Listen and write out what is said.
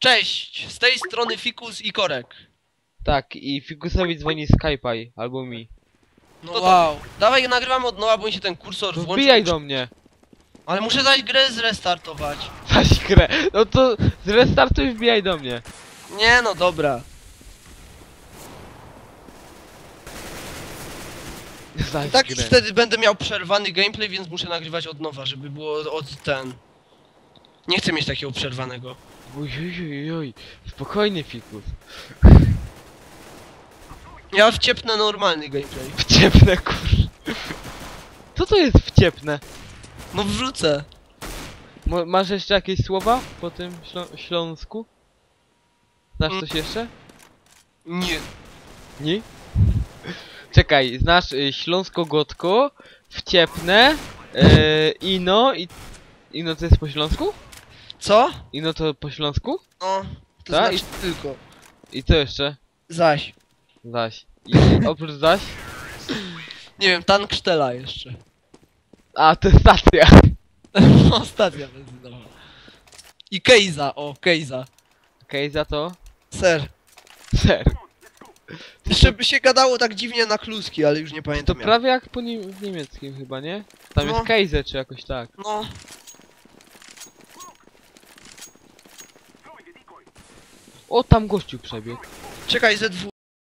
Cześć, z tej strony Fikus i Korek. Tak, i Figusowi dzwoni Skype'aj, albo mi. No wow. Dawaj, nagrywamy od nowa, bo mi się ten kursor To włączył. wbijaj do mnie! Ale muszę zaś grę zrestartować. Zaś grę! No to zrestartuj i wbijaj do mnie. Nie no, dobra. Zaś I tak grę. wtedy będę miał przerwany gameplay, więc muszę nagrywać od nowa, żeby było od ten... Nie chcę mieć takiego przerwanego. Oj, oj, oj, oj. Spokojnie, Fikus. Ja wciepnę normalny gameplay. Wciepnę, kur... Co to jest wciepnę? No wrzucę. Mo masz jeszcze jakieś słowa po tym ślą śląsku? Znasz Mm. coś jeszcze? Nie. Nie? Czekaj, znasz y, śląsko-gotko, wciepnę, y, ino i... Ino to jest po śląsku? Co? Ino to po śląsku? No, to Tak? znaczy tylko. I co jeszcze? Zaś. Zaś. I oprócz zaś? Nie wiem, tank sztela jeszcze. A, to jest stacja. No, stacja benzynowa. I Kejza, o, Kejza. Okej, za to? Ser. Ser. Jeszcze by się gadało tak dziwnie na kluski, ale już nie To pamiętam jak. prawie jak po nie w niemieckim chyba, nie? Tam No. jest Kaiser czy jakoś tak. No, O, tam gościu przebiegł. czekaj, ZW.